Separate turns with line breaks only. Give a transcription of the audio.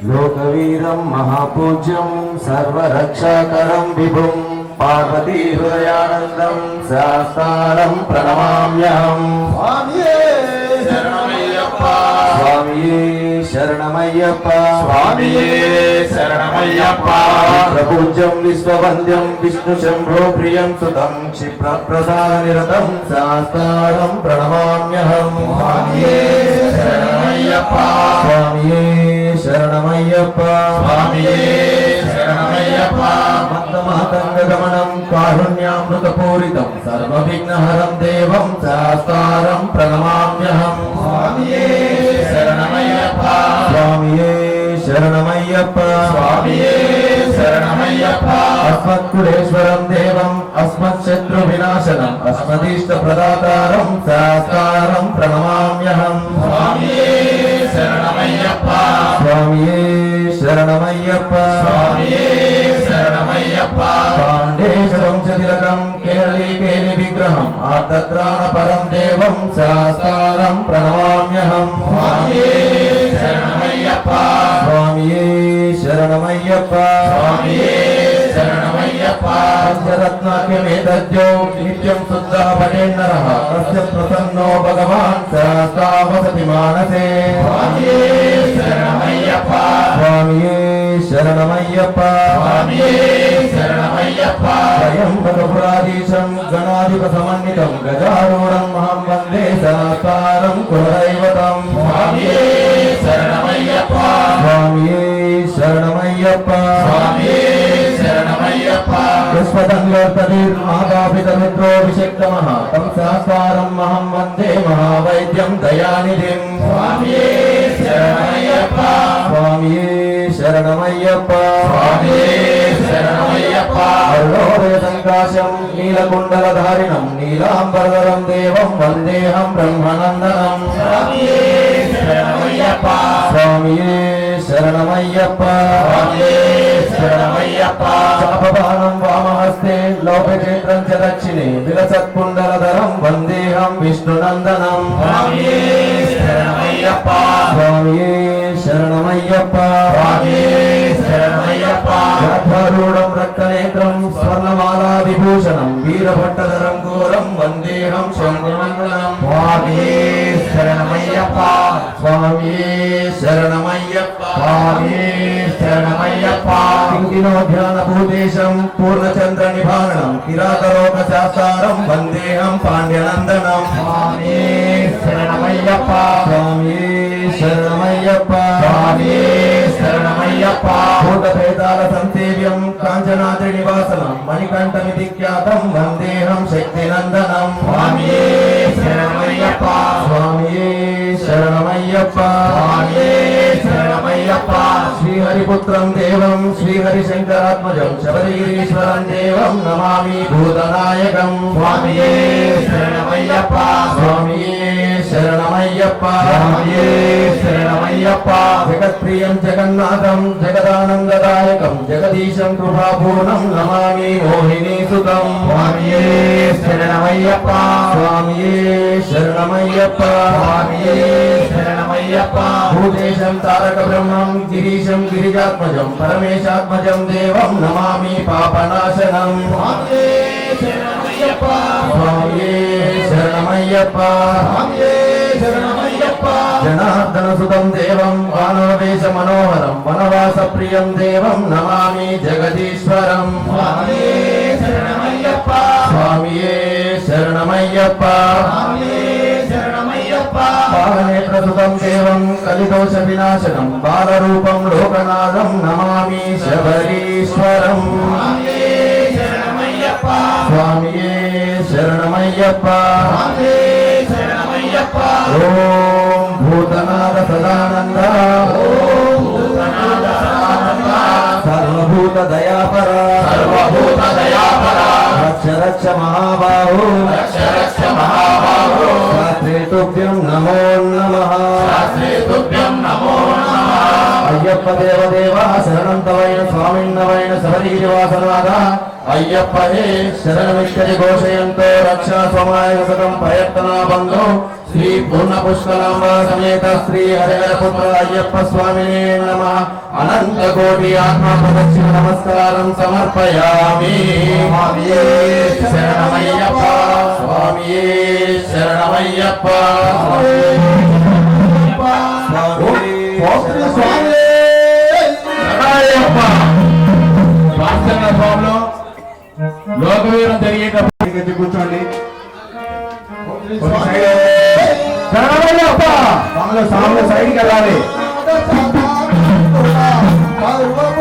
లోకవీరం మహాపూజ్యం సర్వరక్షాకరం విభుం పార్వతీ హృదయానందం శాస్తారం ప్రణమామ్యహం
స్వామియే శరణమయ్యప్ప.
స్వామియే శరణమయ్యప్ప. ప్రపూజ్యం విశ్వవంద్యం విష్ణు శంభో ప్రియం సుతం క్షిప్ర ప్రసాద నిరతం శాస్తారం ప్రణమామ్యహం
స్వామియే శరణమయ్యప్ప.
స్వామియే శరణమయ్యప్ప.
స్వామియే శరణమయ్యప్ప.
మందమాతంగమనం కారుణ్యామృతపూరితం సర్వవిఘ్నహరం దేవం శాస్తారం ప్రణమామ్యహం
స్వామియే శరణమయ్యప్ప
స్వామియే శరణమయ్యప్ప. అస్మత్కులేశ్వరం దేవం అస్మచ్చత్రు వినాశనం అస్మదీష్ట ప్రదాతారం శాస్తారం ప్రణమామ్యహం.
స్వామియే శరణమయ్యప్ప.
స్వామియే శరణమయ్యప్ప.
స్వామియే శరణమయ్యప్ప.
పాండేశం చతిలకం కేరళీ కేలి విగ్రహం ఆర్ద్రాణ పరం దేవం శాస్తారం ప్రణమామ్యహం.
స్వామియే
పంచరత్నాఖ్యమేతద్యో నిత్యం శుద్ధ పఠేన్నర తస్య ప్రసన్నో భగవాన్ శాస్తావసతి మానసే
స్వామియే శరణమయ్యప్ప
స్వామియే శరణమయ్యప్ప
స్వామియే శరణమయ్యప్ప
స్వయం భగపురాధీశం గణాధిప సమన్వితం విశ్వదంగోత్తరీర్మాతాపితమిత్రోభిషక్తమః తం శాస్తారం మహం వందే మహావైద్యం దయానిధిం
స్వామియే శరణమయ్యప్ప
స్వామియే శరణమయ్యప్ప
స్వామియే శరణమయ్యప్ప
అరుణోదయ సంకాశం నీలకుండలధారిణం నీలాంబరధరం దేవం వందేహం బ్రహ్మనందనం
స్వామియే శరణమయ్యప్ప
స్వామియే శరణమయ్యప్ప
స్వామియే
దక్షిణే విలసత్కుండలధరం వందేహం విష్ణునందనం.
స్వామియే శరణమయ్యప్ప.
స్వామియే శరణమయ్యప్ప.
స్వామియే శరణమయ్యప్ప.
రథారూఢం రక్తనేత్రం స్వర్ణమాలా విభూషణం వీరభట్టధరం ఘోరం వందేహం శంకరమంగళం
స్వామియే శరణమయ్యప్ప.
స్వామియే శరణమయ్యప్ప.
స్వామియే శరణమయ్యప్ప.
కింకినోధ్యానభూతేశం పూర్ణచంద్ర నిభారణం కిరాతలోక శాస్త్రం వందేహం పాండ్యనందనం.
స్వామియే శరణమయ్యప్ప.
శ్రీహరిపుత్రం దేవం శ్రీహరిశంకరాత్మజం శబరిగిరీశ్వరం దేవం నమామి భూతనాయకం.
స్వామియే శరణమయ్యప్ప.
స్వామియే శరణమయ్యప్ప.
స్వామియే శరణమయ్యప్ప.
జగత్ప్రియం జగన్నాథం జగదానందదాయకం జగదీశం కృపాపూర్ణం నమామి మోహినీ సుతం
స్వామియే శరణమయ్యప్ప
స్వామియే శరణమయ్యప్ప
స్వామియే శరణమయ్యప్ప
భూతేశం తారక బ్రహ్మం గిరీశం గిరిజాత్మజం పరమేశాత్మజం దేవం నమామి పాపనాశనం
స్వామియే శరణమయ్యప్ప
స్వామియే శరణమయ్యప్ప
స్వామియే శరణమయ్యప్ప
జనార్దన సుతం దేవం వానవేశ మనోహరం వనవాస ప్రియం దేవం నమామి జగదీశ్వరం.
స్వామియే శరణమయ్యప్ప.
పాలనేత్రసుతం దేవం కలిదోష వినాశనం బాలరూపం లోకనాథం నమామి శబరీశ్వరం.
స్వామియే శరణమయ్యప్ప.
ఓం భూతనాథ సదానంద సర్వభూత దయాపర
సర్వభూత దయాపర
రక్ష రక్ష మహాబాహు
రక్ష రక్ష మహాబాహు
శాస్త్రేతుభ్యం నమో నమః
శాస్త్రేతుభ్యం నమో నమః
అయ్యప్ప దేవదేవ శరణంతవైన స్వామిన్నవైన శబరీనివాసనాథ
అయ్యప్ప హే
శరణమిక్కడి ఘోషయంతో రక్షణ సమాయ సతం శ్రీ పూర్ణ పుష్కలాంబ సమేత శ్రీ హరిహర పుత్ర అయ్యప్ప స్వామినే నమ. అనంత కోటి ఆత్మ ప్రదక్షిణ నమస్కారం సమర్పయామి.
శరణమయ్యప్ప
స్వామియే
శరణమయ్యప్ప శరణమయ్యప్ప. శరణమయ్యప్ప
స్వాములు స్వాములు సైడ్కి వెళ్ళాలి
పార్వతీ